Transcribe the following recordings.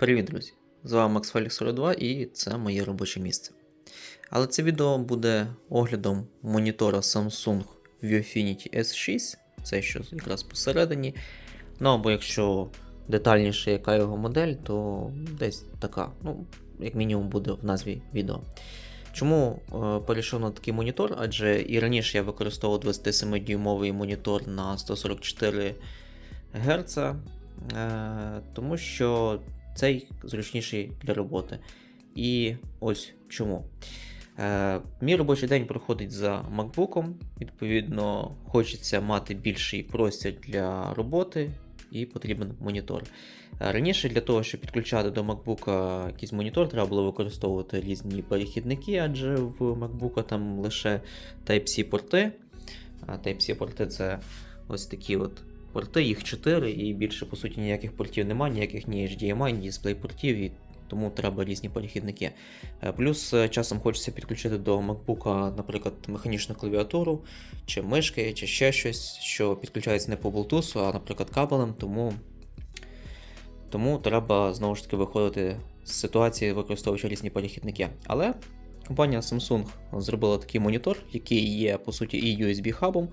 Привіт, друзі! З вами Max Felix 42 і це моє робоче місце. Але це відео буде оглядом монітора Samsung Viofinity S6, це що якраз посередині. Ну або якщо детальніше, яка його модель, то десь така, ну, як мінімум, буде в назві відео. Чому е, перейшов на такий монітор? Адже і раніше я використовував 27-дюймовий монітор на 144 Гц, е, тому що цей зручніший для роботи. І ось чому. Е, мій робочий день проходить за MacBook, відповідно, хочеться мати більший простір для роботи і потрібен монітор. Е, Раніше для того, щоб підключати до MacBook якийсь монітор, треба було використовувати різні перехідники, адже в MacBook там лише Type-C порти. А Type-C порти це ось такі от порти, їх 4, і більше, по суті, ніяких портів немає, ніяких ні HDMI, ні DisplayPортів, і тому треба різні перехідники. Е, Плюс е, часом хочеться підключити до MacBook, наприклад, механічну клавіатуру, чи мишки, чи ще щось, що підключається не по Bluetooth, а, наприклад, кабелем, тому, тому треба знову ж таки виходити з ситуації, використовуючи різні перехідники. Але компанія Samsung зробила такий монітор, який є по суті і USB-хабом,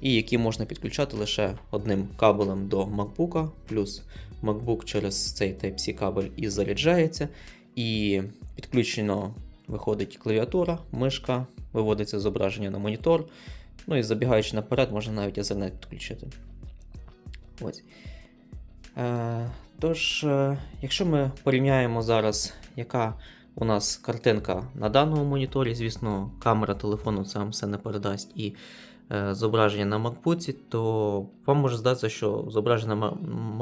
і який можна підключати лише одним кабелем до MacBook, плюс MacBook через цей Type-C кабель і заряджається, і підключено виходить клавіатура, мишка, виводиться зображення на монітор. Ну і забігаючи наперед, можна навіть Ethernet підключити. Ось. Е, тож, е, якщо ми порівняємо зараз, яка у нас картинка на даному моніторі, звісно, камера телефону це вам все не передасть. І е, зображення на MacBook, то вам може здатися, що зображення на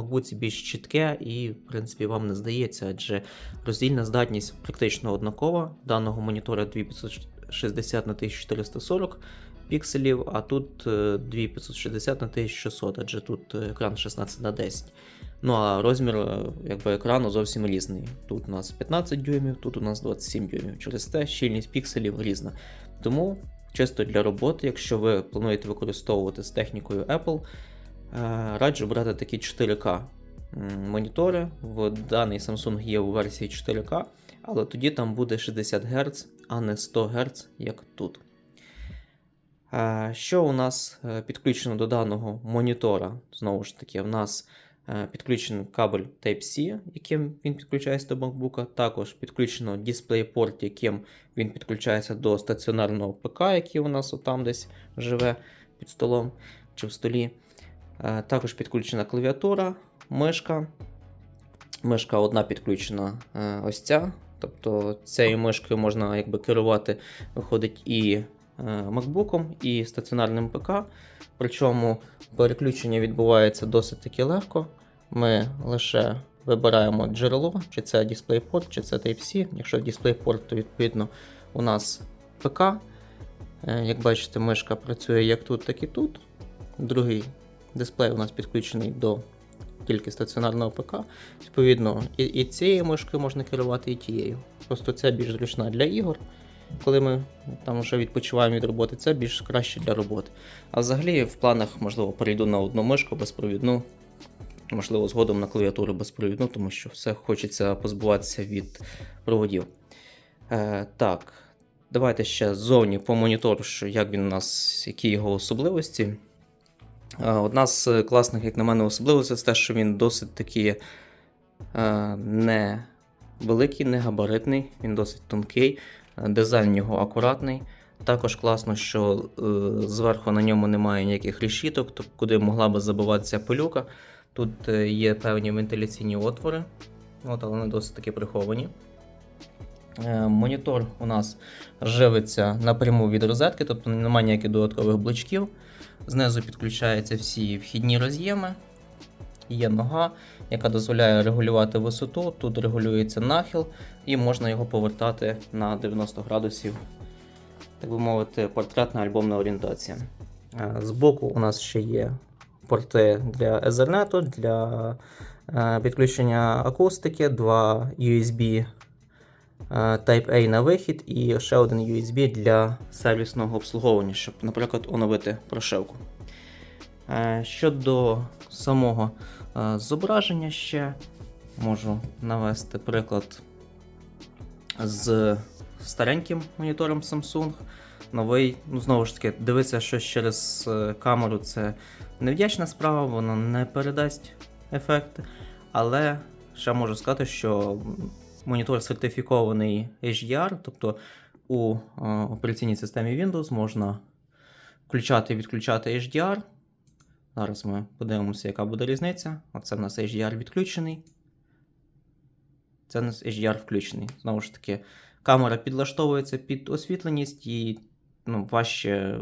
MacBook більш чітке і, в принципі, вам не здається, адже роздільна здатність практично однакова. Даного монітора 2560 на 1440 пікселів, а тут е, 2560 на 1600, адже тут е, екран 16 на 10. Ну а розмір е, якби, екрану зовсім різний. Тут у нас 15 дюймів, тут у нас 27 дюймів. Через те щільність пікселів різна. Тому чисто для роботи, якщо ви плануєте використовувати з технікою Apple, е, раджу брати такі 4К монітори. В даний Samsung є у версії 4К, але тоді там буде 60 Гц, а не 100 Гц, як тут. Е, Що у нас підключено до даного монітора? Знову ж таки, в нас підключений кабель Type-C, яким він підключається до MacBook. Також підключено DisplayPort, яким він підключається до стаціонарного ПК, який у нас отам десь живе під столом чи в столі. Е, Також підключена клавіатура, мишка. Мишка одна підключена е, ось ця. Тобто цією мишкою можна якби керувати, виходить і е, MacBook, і стаціонарним ПК. Причому переключення відбувається досить таки легко. Ми лише вибираємо джерело, чи це DisplayPort, чи це Type-C. Якщо DisplayPort, то відповідно у нас ПК. Е, Як бачите, мишка працює як тут, так і тут. Другий дисплей у нас підключений до тільки стаціонарного ПК. Відповідно, і, і цією мишкою можна керувати, і тією. Просто це більш зручна для ігор. Коли ми там вже відпочиваємо від роботи, це більш краще для роботи. А взагалі в планах, можливо, перейду на одну мишку безпровідну, можливо, згодом на клавіатуру безпровідну, тому що все хочеться позбуватися від проводів. Е, так, давайте ще ззовні по монітору, що як він у нас, які його особливості. Е, Одна з класних, як на мене, особливостей це те, що він досить таки е, не великий, не габаритний, він досить тонкий, дизайн його акуратний. Також класно, що е, зверху на ньому немає ніяких решіток, тобто куди могла би забиватися пилюка. Тут е, є певні вентиляційні отвори, от, але вони досить таки приховані. Е, Монітор у нас живиться напряму від розетки, тобто немає ніяких додаткових блочків. Знизу підключаються всі вхідні роз'єми. Є нога, яка дозволяє регулювати висоту. Тут регулюється нахил, і можна його повертати на 90 градусів, так би мовити, портретна альбомна орієнтація. Е, Збоку у нас ще є порти для Ethernet, для е, підключення акустики, два USB е, Type-A на вихід і ще один USB для сервісного обслуговування, щоб, наприклад, оновити прошивку. Е, Щодо самого зображення ще, можу навести приклад з стареньким монітором Samsung. Новий, ну знову ж таки, дивитися щось через камеру це невдячна справа, воно не передасть ефекти. Але ще можу сказати, що монітор сертифікований HDR, тобто у е, операційній системі Windows можна включати і відключати HDR. Зараз ми подивимося, яка буде різниця. Оце в нас HDR відключений. Це у нас HDR включений. Знову ж таки, камера підлаштовується під освітленість і ну, важче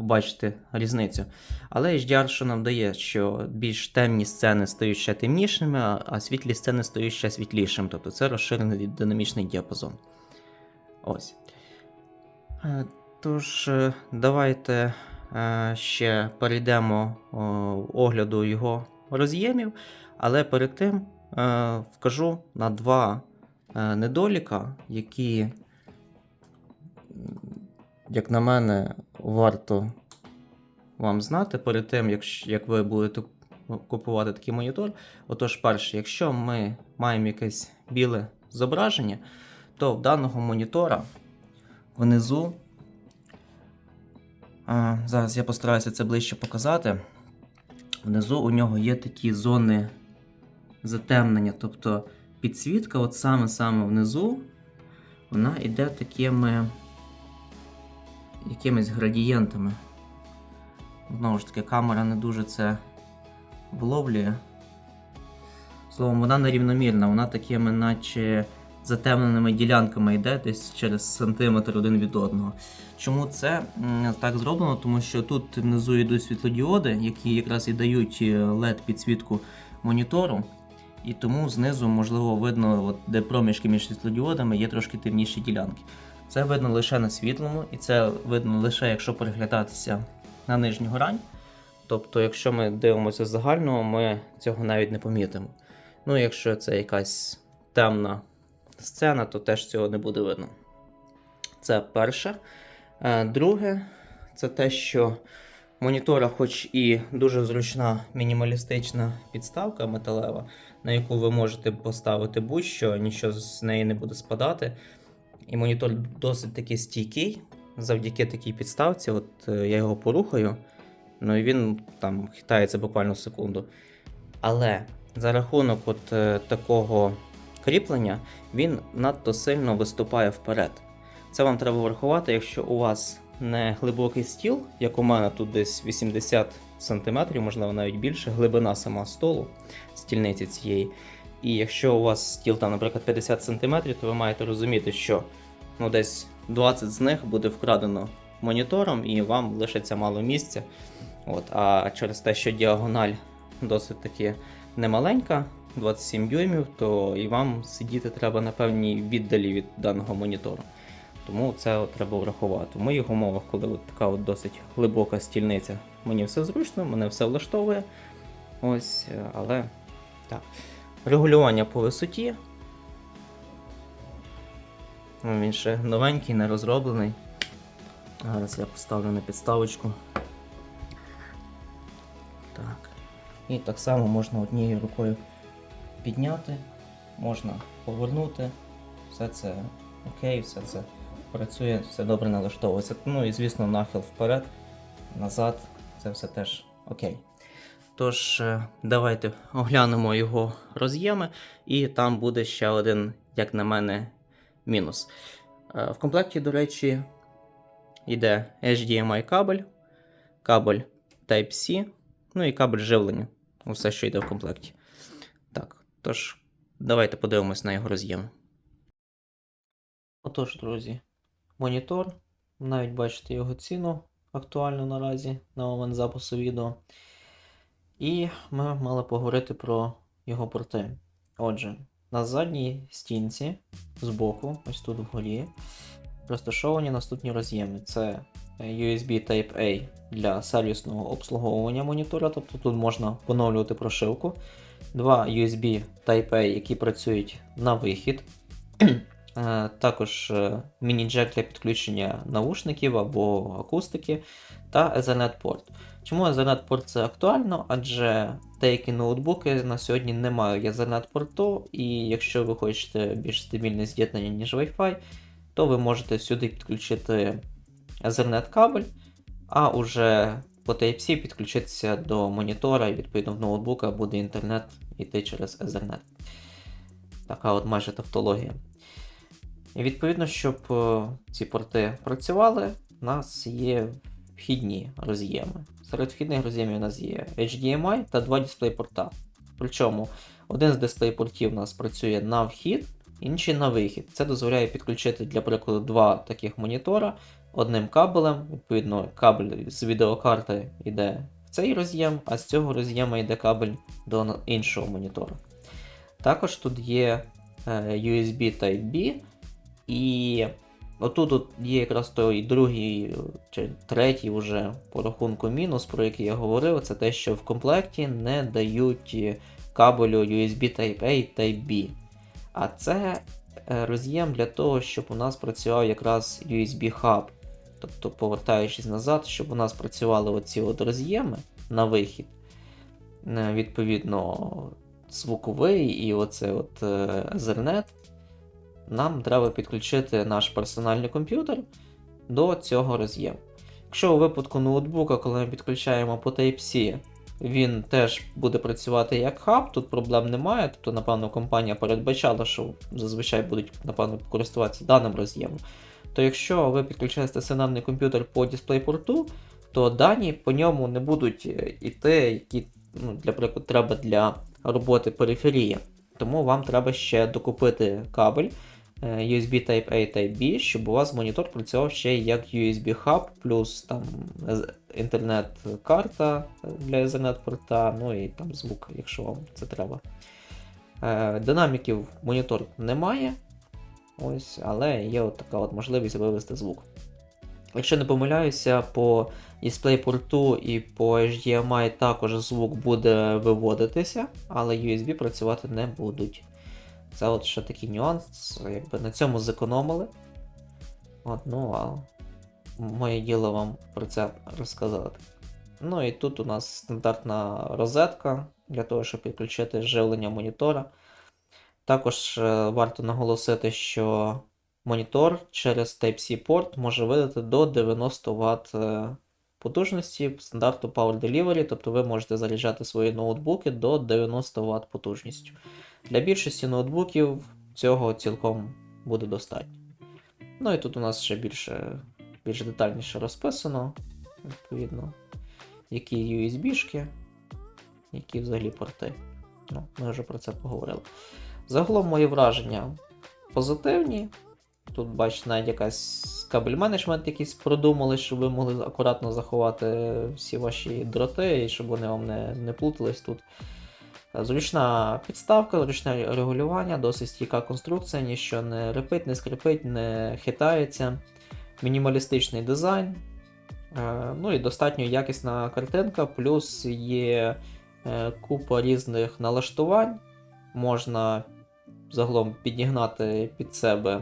побачити різницю. Але HDR що нам дає, що більш темні сцени стають ще темнішими, а- світлі сцени стають ще світлішими. Тобто це розширений динамічний діапазон. Ось. Е, Тож, е, давайте е, ще перейдемо огляду його роз'ємів, але перед тим вкажу на два недоліка, які, як на мене, варто вам знати перед тим, як, як ви будете купувати такий монітор. Отож, перше, якщо ми маємо якесь біле зображення, то в даного монітора внизу. А, зараз я постараюся це ближче показати. Внизу у нього є такі зони затемнення, тобто підсвітка, от саме-саме внизу, вона йде такими якимись градієнтами. Знову ж таки, камера не дуже це вловлює. Словом, вона нерівномірна, вона такими, наче затемненими ділянками йде десь через сантиметр один від одного. Чому це так зроблено? Тому що тут внизу йдуть світлодіоди, які якраз і дають led підсвітку монітору. І тому знизу, можливо, видно, от, де проміжки між світлодіодами є трошки темніші ділянки. Це видно лише на світлому, і це видно лише якщо переглядатися на нижню грань. Тобто, якщо ми дивимося загального, ми цього навіть не помітимо. Ну, якщо це якась темна сцена, то теж цього не буде видно. Це перше. Е, Друге, це те, що монітора, хоч і дуже зручна мінімалістична підставка металева, на яку ви можете поставити будь-що, нічого з неї не буде спадати. І монітор досить таки стійкий завдяки такій підставці. От е, я його порухаю, ну і він там хитається буквально секунду. Але за рахунок от е, такого кріплення він надто сильно виступає вперед. Це вам треба врахувати, якщо у вас не глибокий стіл, як у мене тут десь 80 см, можливо навіть більше, глибина сама столу, стільниці цієї. І якщо у вас стіл там, наприклад, 50 см, то ви маєте розуміти, що ну, десь 20 з них буде вкрадено монітором, і вам лишиться мало місця. От, а через те, що діагональ досить таки немаленька, 27 дюймів, то і вам сидіти треба на певній віддалі від даного монітору. Тому це от треба врахувати. В моїх умовах, коли от така от досить глибока стільниця, мені все зручно, мене все влаштовує. Ось, е, але так. Регулювання по висоті. Він ще новенький, не розроблений. Зараз я поставлю на підставочку. Так. І так само можна однією рукою підняти, можна повернути. Все це окей, все це працює, все добре налаштовується. Ну і звісно, нахил вперед, назад, це все теж окей. Тож, е, давайте оглянемо його роз'єми, і там буде ще один, як на мене, мінус. Е, В комплекті, до речі, йде HDMI кабель, кабель Type-C, ну і кабель живлення. Усе, що йде в комплекті. Так, тож, давайте подивимось на його роз'єми. Отож, друзі, монітор. Навіть бачите його ціну актуальну наразі на момент запису відео. І ми мали поговорити про його порти. Отже, на задній стінці збоку, ось тут вгорі, розташовані наступні роз'єми. Це USB Type-A для сервісного обслуговування монітора, тобто тут можна поновлювати прошивку. Два USB Type-A, які працюють на вихід. Е, Також е, міні-джек для підключення наушників або акустики та Ethernet порт. Чому Ethernet порт це актуально? Адже деякі ноутбуки на сьогодні не мають Ethernet порту, і якщо ви хочете більш стабільне з'єднання, ніж Wi-Fi, то ви можете сюди підключити Ethernet кабель, а уже по Type-C підключитися до монітора, і відповідно в ноутбука буде інтернет йти через Ethernet. Така от майже тавтологія. І відповідно, щоб е, ці порти працювали, у нас є вхідні роз'єми. Серед вхідних роз'ємів у нас є HDMI та два дисплей-порта. Причому один з дисплей-портів у нас працює на вхід, інший на вихід. Це дозволяє підключити, для прикладу, два таких монітора одним кабелем. Відповідно, кабель з відеокарти йде в цей роз'єм, а з цього роз'єму йде кабель до іншого монітора. Також тут є е, USB Type-B, і отут от є якраз той другий чи третій вже по рахунку мінус, про який я говорив, це те, що в комплекті не дають кабелю USB Type-A і Type-B. А це е, роз'єм для того, щоб у нас працював якраз USB Hub. Тобто, повертаючись назад, щоб у нас працювали оці от роз'єми на вихід. Е, Відповідно, звуковий і оце от е, Ethernet, нам треба підключити наш персональний комп'ютер до цього роз'єму. Якщо у випадку ноутбука, коли ми підключаємо по Type-C, він теж буде працювати як хаб, тут проблем немає. Тобто, напевно, компанія передбачала, що зазвичай будуть, напевно, користуватися даним роз'ємом. То якщо ви підключаєте стаціонарний комп'ютер по дисплей-порту, то дані по ньому не будуть е, іти, які, ну, для прикладу, треба для роботи периферії. Тому вам треба ще докупити кабель USB Type-A Type-B, щоб у вас монітор працював ще як USB Hub, плюс там е- інтернет-карта для Ethernet порта, ну і там звук, якщо вам це треба. Е, Динаміків монітор немає. Ось, але є от така от можливість вивести звук. Якщо не помиляюся, по DisplayPort і по HDMI також звук буде виводитися, але USB працювати не будуть. Це от ще такий нюанс, якби на цьому зекономили. От, ну, а моє діло вам про це розказати. Ну і тут у нас стандартна розетка для того, щоб підключити живлення монітора. Також е, варто наголосити, що монітор через Type-C порт може видати до 90 Вт е, потужності стандарту Power Delivery, тобто ви можете заряджати свої ноутбуки до 90 Вт потужністю. Для більшості ноутбуків цього цілком буде достатньо. Ну і тут у нас ще більше, більш детальніше розписано, відповідно, які USB-шки, які взагалі порти. Ну, ми вже про це поговорили. Загалом мої враження позитивні. Тут, бачите, якась кабель менеджмент якийсь продумали, щоб ви могли акуратно заховати всі ваші дроти щоб вони вам не, не плутались тут. Зручна підставка, зручне регулювання, досить стійка конструкція, ніщо не репить, не скрипить, не хитається. Мінімалістичний дизайн. Е, Ну і достатньо якісна картинка, плюс є е, купа різних налаштувань. Можна загалом підігнати під себе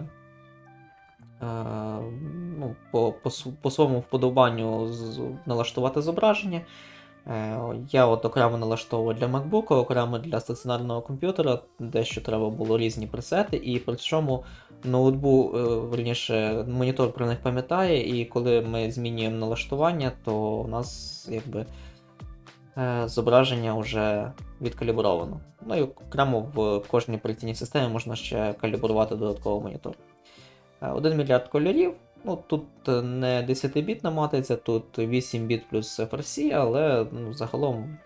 ну, по, по, по своєму вподобанню налаштувати зображення. Е, Я от окремо налаштовував для MacBook, окремо для стаціонарного комп'ютера, дещо треба було різні пресети, і при цьому ноутбук, е, верніше, монітор про них пам'ятає, і коли ми змінюємо налаштування, то у нас якби е, зображення вже відкалібровано. Ну і окремо в кожній операційній системі можна ще калібрувати додатково монітор. 1 мільярд кольорів. Ну, тут е, не 10-бітна матриця, тут 8 біт плюс FRC, але ну, загалом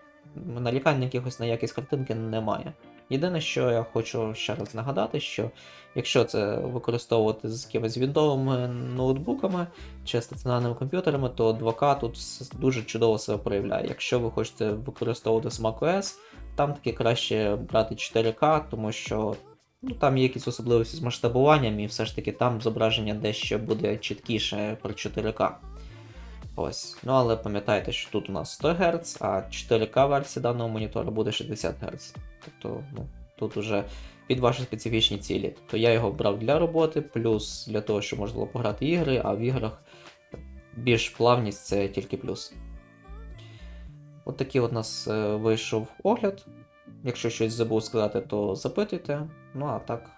нарікань якихось на якість картинки немає. Єдине, що я хочу ще раз нагадати, що якщо це використовувати з якимись віндовими ноутбуками чи стаціонарними комп'ютерами, то 2К тут дуже чудово себе проявляє. Якщо ви хочете використовувати macOS, там таки краще брати 4К, тому що ну, там є якісь особливості з масштабуванням, і все ж таки там зображення дещо буде чіткіше при 4К. Ось. Ну але пам'ятайте, що тут у нас 100 Гц, а 4К версія даного монітора буде 60 Гц. Тобто, ну, тут уже під ваші специфічні цілі. Тобто я його брав для роботи, плюс для того, щоб можна було пограти ігри, а в іграх більш плавність це тільки плюс. От такий у нас е, вийшов огляд. Якщо щось забув сказати, то запитуйте. Ну а так,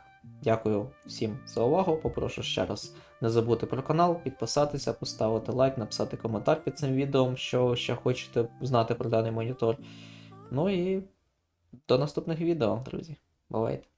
дякую всім за увагу. Попрошу ще раз не забути про канал, підписатися, поставити лайк, написати коментар під цим відео, що ще хочете знати про даний монітор. Ну і до наступних відео, друзі. Бувайте!